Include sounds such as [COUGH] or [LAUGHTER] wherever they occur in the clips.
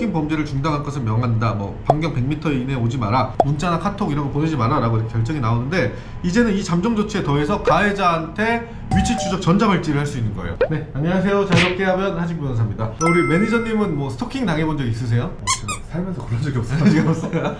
스토킹 범죄를 중단할 것을 명한다. 뭐 반경 100m 이내에 오지 마라. 문자나 카톡 이런 거 보내지 마라라고 결정이 나오는데 이제는 이 잠정 조치에 더해서 가해자한테 위치 추적 전자발찌를 할 수 있는 거예요. 네, 안녕하세요. 자유롭게 하면 하진 변호사입니다. 우리 매니저님은 뭐 스토킹 당해본 적 있으세요? 살면서 그런 적이 없어요. 적 없어요.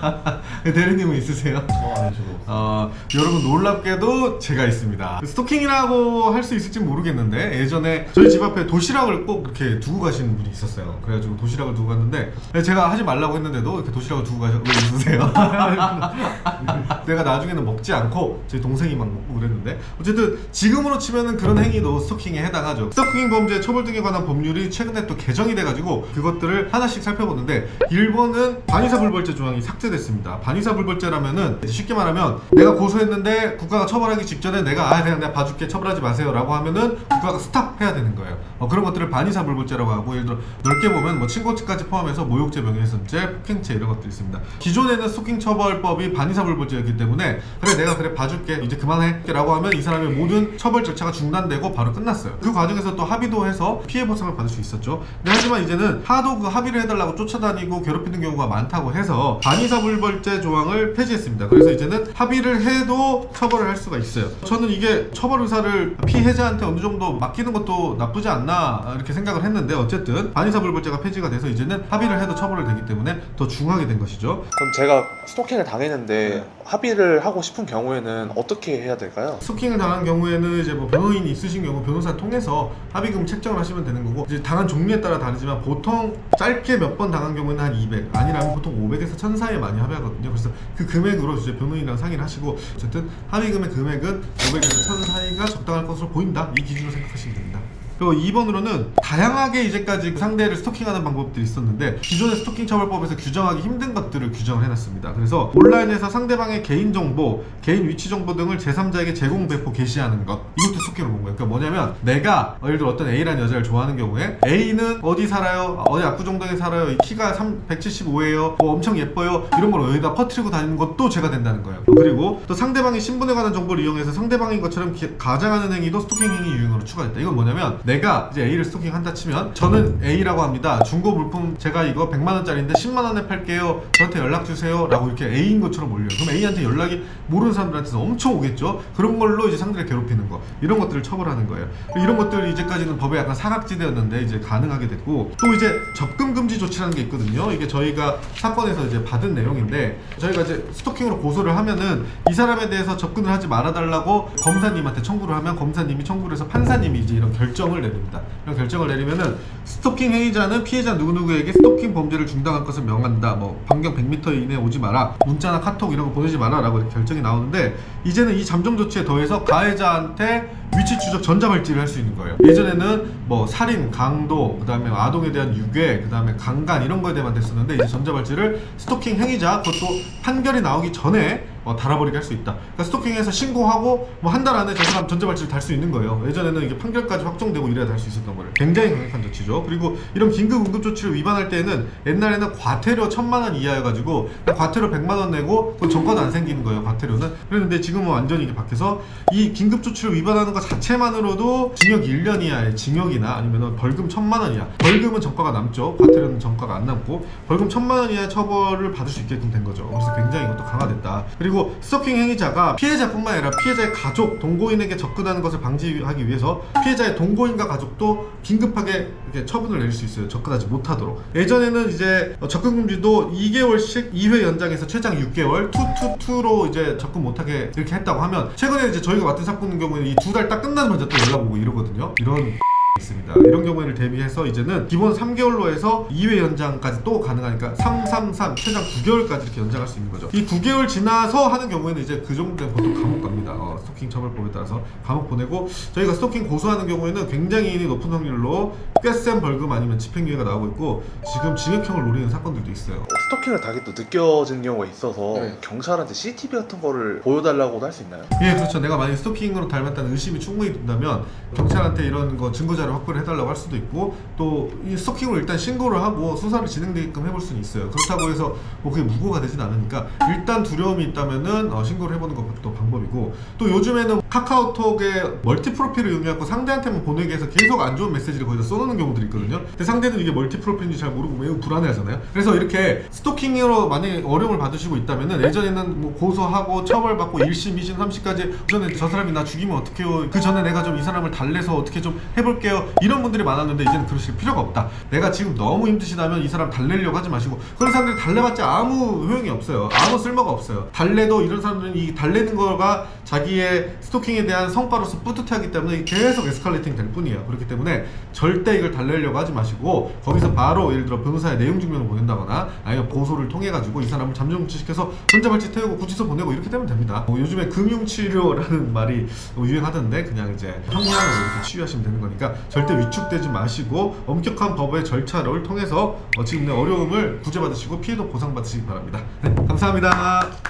[LAUGHS] 대리님은 있으세요? 어, 저도 없어요. 어, 여러분 놀랍게도 제가 있습니다. 스토킹이라고 할 수 있을지 모르겠는데 예전에 저희 집 앞에 도시락을 꼭 이렇게 두고 가시는 분이 있었어요. 그래가지고 도시락을 두고 갔는데 제가 하지 말라고 했는데도 이렇게 도시락을 두고 가셔 왜 웃으세요? [LAUGHS] 내가 나중에는 먹지 않고 제 동생이 막 먹고 그랬는데 어쨌든 지금으로 치면은 그런 행위도 스토킹에 해당하죠. 스토킹 범죄 처벌 등에 관한 법률이 최근에 또 개정이 돼가지고 그것들을 하나씩 살펴보는데 일본 은 반의사 불벌죄 조항이 삭제됐습니다. 반의사 불벌죄라면은 쉽게 말하면 내가 고소했는데 국가가 처벌하기 직전에 내가 아 그냥 내가 봐줄게 처벌하지 마세요라고 하면은 국가가 스탑해야 되는 거예요. 어, 그런 것들을 반의사 불벌죄라고 하고 예를 들어 넓게 보면 뭐 친고죄까지 포함해서 모욕죄, 명예훼손죄, 폭행죄 이런 것들이 있습니다. 기존에는 스토킹 처벌법이 반의사 불벌죄였기 때문에 그래 내가 그래 봐줄게 이제 그만해라고 하면 이 사람의 모든 처벌 절차가 중단되고 바로 끝났어요. 그 과정에서 또 합의도 해서 피해 보상을 받을 수 있었죠. 하지만 이제는 하도 그 합의를 해달라고 쫓아다니고 괴롭히 는 경우가 많다고 해서 반의사불벌죄 조항을 폐지했습니다. 그래서 이제는 합의를 해도 처벌을 할 수가 있어요. 저는 이게 처벌 의사를 피해자한테 어느 정도 맡기는 것도 나쁘지 않나 이렇게 생각을 했는데 어쨌든 반의사불벌죄가 폐지가 돼서 이제는 합의를 해도 처벌을 되기 때문에 더 중하게 된 것이죠. 그럼 제가 스토킹을 당했는데 합의를 하고 싶은 경우에는 어떻게 해야 될까요? 스토킹을 당한 경우에는 이제 뭐 변호인이 있으신 경우 변호사 통해서 합의금 책정을 하시면 되는 거고 이제 당한 종류에 따라 다르지만 보통 짧게 몇 번 당한 경우는 한 200, 아니라면 보통 500에서 1000 사이에 많이 합의하거든요. 그래서 그 금액으로 이제 변호인이랑 상의를 하시고 어쨌든 합의금의 금액은 500에서 1000 사이가 적당할 것으로 보인다. 이 기준으로 생각하시면 됩니다. 그리고 2번으로는 다양하게 이제까지 상대를 스토킹하는 방법들이 있었는데 기존의 스토킹 처벌법에서 규정하기 힘든 것들을 규정을 해놨습니다. 그래서 온라인에서 상대방의 개인 정보, 개인 위치 정보 등을 제3자에게 제공, 배포, 게시하는 것 이것도 스토킹으로 본 거예요. 그러니까 뭐냐면 내가 예를 들어 어떤 A라는 여자를 좋아하는 경우에 A는 어디 살아요, 어디 압구정동에 살아요, 이 키가 3, 175예요, 뭐 엄청 예뻐요 이런 걸 여기다 퍼뜨리고 다니는 것도 죄가 된다는 거예요. 그리고 또 상대방의 신분에 관한 정보를 이용해서 상대방인 것처럼 기- 가장하는 행위도 스토킹 행위 유형으로 추가됐다. 이건 뭐냐면 내가 이제 A를 스토킹한다 치면 저는 A라고 합니다. 중고 물품 제가 이거 100만 원짜리인데 10만 원에 팔게요. 저한테 연락 주세요라고 이렇게 A인 것처럼 올려요. 그럼 A한테 연락이 모르는 사람들한테서 엄청 오겠죠. 그런 걸로 이제 상대를 괴롭히는 거 이런 것들을 처벌하는 거예요. 이런 것들이 이제까지는 법에 약간 사각지대였는데 이제 가능하게 됐고 또 이제 접근 금지 조치라는 게 있거든요. 이게 저희가 사건에서 이제 받은 내용인데 저희가 이제 스토킹으로 고소를 하면은 이 사람에 대해서 접근을 하지 말아달라고 검사님한테 청구를 하면 검사님이 청구를 해서 판사님이 이제 이런 결정을 내립니다. 이런 결정을 내리면은 스토킹 행위자는 피해자 누구누구에게 스토킹 범죄를 중단할 것을 명한다. 뭐 반경 100m 이내에 오지 마라. 문자나 카톡 이런 거 보내지 마라라고 결정이 나오는데 이제는 이 잠정 조치에 더해서 가해자한테 위치 추적 전자발찌를 할 수 있는 거예요. 예전에는 뭐 살인, 강도, 그다음에 아동에 대한 유괴, 그다음에 강간 이런 거에 대해만 됐었는데 이제 전자발찌를 스토킹 행위자 그것도 판결이 나오기 전에 어, 달아버리게 할 수 있다. 그러니까 스토킹해서 신고하고 뭐 한 달 안에 저 사람 전자발찌를 달 수 있는 거예요. 예전에는 이게 판결까지 확정되고 이래야 달 수 있었던 거를. 굉장히 강력한 조치죠. 그리고 이런 긴급 응급 조치를 위반할 때에는 옛날에는 과태료 천만 원 이하여가지고 과태료 100만 원 내고 그 전과도 안 생기는 거예요. 과태료는. 그랬는데 지금은 완전히 이게 바뀌어서 이 긴급 조치를 위반하는 것 자체만으로도 징역 1년 이하의 징역이나 아니면 벌금 천만 원 이하. 벌금은 전과가 남죠. 과태료는 전과가 안 남고 벌금 천만 원 이하의 처벌을 받을 수 있게끔 된 거죠. 그래서 굉장히 이것도 강화됐다. 그리고 스토킹 행위자가 피해자뿐만 아니라 피해자의 가족, 동거인에게 접근하는 것을 방지하기 위해서 피해자의 동거인과 가족도 긴급하게 이렇게 처분을 내릴 수 있어요. 접근하지 못하도록. 예전에는 이제 어, 접근 금지도 2개월씩 2회 연장해서 최장 6개월, 222로 이제 접근 못하게 이렇게 했다고 하면 최근에 이제 저희가 맡은 사건의 경우에는 이 두 달 딱 끝나자마자 또 연락 오고 이러거든요. 이런 있습니다. 이런 경우에를 대비해서 이제는 기본 3개월로 해서 2회 연장까지 또 가능하니까 333 최장 9개월까지 이렇게 연장할 수 있는 거죠. 이 9개월 지나서 하는 경우에는 이제 그 정도 되면 보통 감옥 갑니다. 어, 스토킹 처벌법에 따라서 감옥 보내고 저희가 스토킹 고소하는 경우에는 굉장히 높은 확률로 꽤 센 벌금 아니면 집행유예가 나오고 있고 지금 징역형을 노리는 사건들도 있어요. 어, 스토킹을 당해 또 느껴지는 경우가 있어서 네. 경찰한테 CCTV 같은 거를 보여달라고도 할 수 있나요? 예, 그렇죠. 내가 만약 스토킹으로 닮았다는 의심이 충분히 든다면 경찰한테 이런 거 증거 자료 자료 확보를 해달라고 할 수도 있고 또 이 스토킹을 일단 신고를 하고 수사를 진행되게끔 해볼 수는 있어요. 그렇다고 해서 뭐 그게 무고가 되진 않으니까 일단 두려움이 있다면은 어, 신고를 해보는 것도 방법이고 또 요즘에는 카카오톡에 멀티 프로필을 의미하고 상대한테만 보내기 위해서 계속 안 좋은 메시지를 거기다 써놓는 경우들이 있거든요. 근데 상대는 이게 멀티 프로필인지 잘 모르고 매우 불안해하잖아요. 그래서 이렇게 스토킹으로 만약에 어려움을 받으시고 있다면은 예전에는 뭐 고소하고 처벌받고 1심, 2심, 3심까지 그 전에 저 사람이 나 죽이면 어떡해요. 그 전에 내가 좀 이 사람을 달래서 어떻게 좀 해볼게 요. 이런 분들이 많았는데 이제는 그러실 필요가 없다. 내가 지금 너무 힘드시다면 이 사람 달래려고 하지 마시고 그런 사람들이 달래봤자 아무 효용이 없어요. 아무 쓸모가 없어요. 달래도 이런 사람들은 이 달래는 거가 자기의 스토킹에 대한 성과로서 뿌듯해하기 때문에 계속 에스컬레이팅 될 뿐이에요. 그렇기 때문에 절대 이걸 달래려고 하지 마시고 거기서 바로 예를 들어 변호사의 내용 증명을 보낸다거나 아니면 고소를 통해 가지고 이 사람을 잠정무치시켜서 전자발찌 태우고 구치소 보내고 이렇게 되면 됩니다. 뭐 요즘에 금융치료라는 말이 뭐 유행하던데 그냥 이제 형량으로 이렇게 치유하시면 되는 거니까 절대 위축되지 마시고 엄격한 법의 절차를 통해서 어, 지금 내 어려움을 구제받으시고 피해도 보상받으시기 바랍니다. 네, 감사합니다.